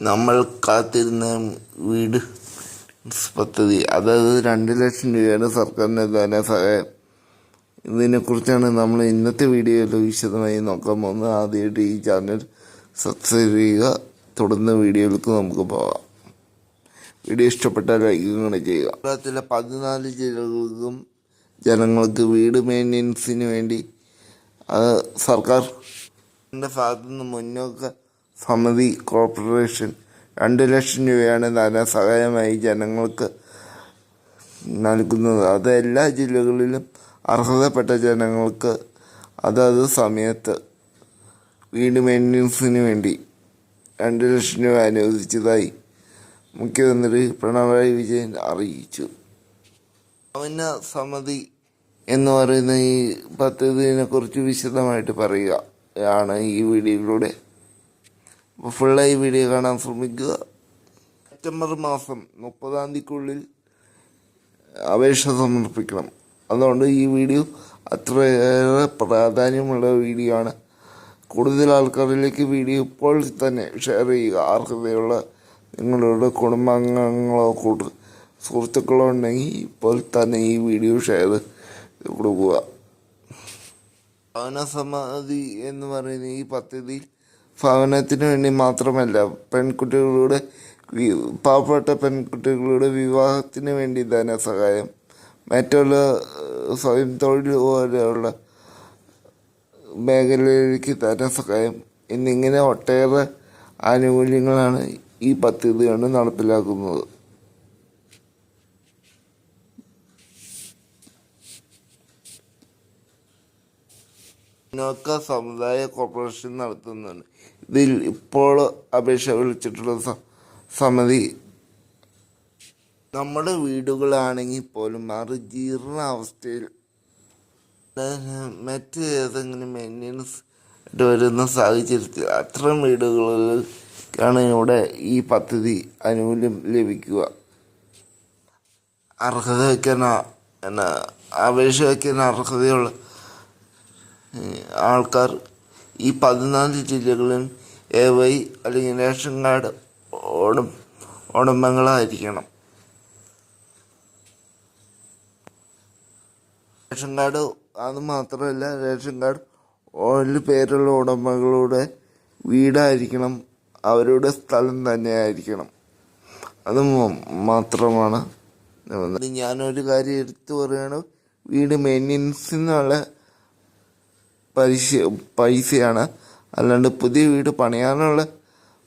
നമ്മൾ കാത്തിരുന്ന വീട് പദ്ധതി. അതായത് രണ്ട് ലക്ഷം രൂപയാണ് സർക്കാരിന്റെ ധനസഹായം ഇതിനെക്കുറിച്ചാണ് നമ്മൾ ഇന്നത്തെ വീഡിയോയിൽ വിശദമായി നോക്കാൻ പോകുന്നത്. ആദ്യമായിട്ട് ഈ ചാനൽ സബ്സ്ക്രൈബ് ചെയ്യുക. തുടർന്ന് വീഡിയോയിലേക്ക് നമുക്ക് പോകാം. വീഡിയോ ഇഷ്ടപ്പെട്ടാൽ ലൈക്കും ചെയ്യുക. കേരളത്തിലെ പതിനാല് ജില്ലകൾക്കും ജനങ്ങൾക്ക് വീട് മെയിന്റനൻസിന് വേണ്ടി സർക്കാർ ഭാഗത്തുനിന്ന് ഭാഗത്തു മുന്നോക്ക സമിതി കോർപ്പറേഷൻ രണ്ട് ലക്ഷം രൂപയാണ് ധനസഹായമായി ജനങ്ങൾക്ക് നൽകുന്നത്. അത് എല്ലാ ജില്ലകളിലും അർഹതപ്പെട്ട ജനങ്ങൾക്ക് അതത് സമയത്ത് വീട് മെയിന്റനൻസിന് വേണ്ടി രണ്ട് ലക്ഷം രൂപ അനുവദിച്ചതായി മുഖ്യമന്ത്രി പിണറായി വിജയൻ അറിയിച്ചു. ഭവന സമിതി എന്ന് പറയുന്ന ഈ പദ്ധതിയെക്കുറിച്ച് വിശദമായിട്ട് പറയുക ആണ് ഈ വീഡിയോയിലൂടെ. ഫുള്ളായി വീഡിയോ കാണാൻ ശ്രമിക്കുക. സെപ്റ്റംബർ മാസം മുപ്പതാം തീയതിക്കുള്ളിൽ അപേക്ഷ സമർപ്പിക്കണം. അതുകൊണ്ട് ഈ വീഡിയോ അത്രയേറെ പ്രാധാന്യമുള്ള വീഡിയോ ആണ്. കൂടുതൽ ആൾക്കാരിലേക്ക് വീഡിയോ ഇപ്പോൾ തന്നെ ഷെയർ ചെയ്യുക. അർഹതയുള്ള നിങ്ങളുടെ കുടുംബാംഗങ്ങളോ കൂട്ട് സുഹൃത്തുക്കളോ ഉണ്ടെങ്കിൽ ഇപ്പോൾ തന്നെ ഈ വീഡിയോ ഷെയർ കൊടുക്കുക. ഭവന സമാധി എന്ന് പറയുന്ന ഈ പദ്ധതി ഭവനത്തിന് വേണ്ടി മാത്രമല്ല പെൺകുട്ടികളുടെ പാവപ്പെട്ട പെൺകുട്ടികളുടെ വിവാഹത്തിന് വേണ്ടി ധനസഹായം മറ്റുള്ള സ്വയം തൊഴിൽ പോലെയുള്ള മേഖലയിലേക്ക് ധനസഹായം എന്നിങ്ങനെ ഒട്ടേറെ ആനുകൂല്യങ്ങളാണ് ഈ പദ്ധതി കൊണ്ട് നടപ്പിലാക്കുന്നത്. പിന്നോക്ക സമുദായ കോർപ്പറേഷൻ നടത്തുന്നുണ്ട്. ഇതിൽ ഇപ്പോൾ അപേക്ഷ വിളിച്ചിട്ടുള്ള സമിതി നമ്മുടെ വീടുകളാണെങ്കിൽ പോലും അത് ജീർണ അവസ്ഥയിൽ മറ്റ് ഏതെങ്കിലും മെയിന്റനൻസ് ആയിട്ട് വരുന്ന സാഹചര്യത്തിൽ അത്തരം വീടുകളിലാണ് ഇവിടെ ഈ പദ്ധതി ആനുകൂല്യം ലഭിക്കുക. അർഹത വയ്ക്കാൻ അപേക്ഷ വയ്ക്കാൻ അർഹതയുള്ള ആൾക്കാർ ഈ പതിനാല് ജില്ലകളിൽ എ വൈ അല്ലെങ്കിൽ റേഷൻ കാർഡ് ഉടം ഉടമകളായിരിക്കണം. റേഷൻ കാർഡ് അത് മാത്രമല്ല റേഷൻ കാർഡ് ഓരോ പേരുള്ള ഉടമകളുടെ വീടായിരിക്കണം അവരുടെ സ്ഥലം തന്നെ ആയിരിക്കണം അത് മാത്രമാണ്. ഞാനൊരു കാര്യം എടുത്തു പറയണം. വീട് മെയിന്റനൻസിനുള്ള പൈസ പൈസയാണ്. അല്ലാണ്ട് പുതിയ വീട് പണിയാനുള്ള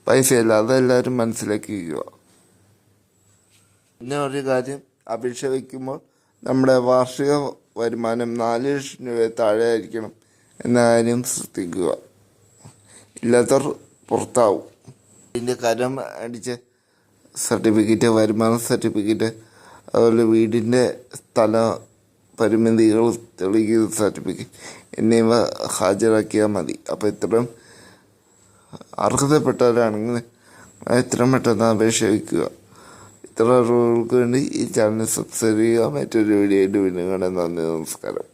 പൈസയല്ല. അതെല്ലാവരും മനസ്സിലാക്കുക പിന്നെ ഒരു കാര്യം. അപേക്ഷ വയ്ക്കുമ്പോൾ നമ്മുടെ വാർഷിക വരുമാനം നാല് ലക്ഷം രൂപ താഴെ ആയിരിക്കണം എന്ന കാര്യം ശ്രദ്ധിക്കുക. ഇല്ലാത്തവർ പുറത്താവും. ഇതിന്റെ കരം അടിച്ച സർട്ടിഫിക്കറ്റ് വരുമാന സർട്ടിഫിക്കറ്റ് അതുപോലെ വീടിന്റെ സ്ഥല പരിമിതികൾ തെളിയിക്കുന്ന സർട്ടിഫിക്കറ്റ് എന്നിവ ഹാജരാക്കിയാൽ മതി. അപ്പോൾ ഇത്രയും അർഹതപ്പെട്ടവരാണെങ്കിൽ എത്രയും പെട്ടെന്ന് അപേക്ഷ വയ്ക്കുക ഇത്ര അറിവുകൾക്ക് വേണ്ടി ഈ ചാനൽ സബ്സ്ക്രൈബ് ചെയ്യുക. മറ്റൊരു വീഡിയോ ആയിട്ട് വീണ്ടും കാണാൻ നന്ദി നമസ്കാരം.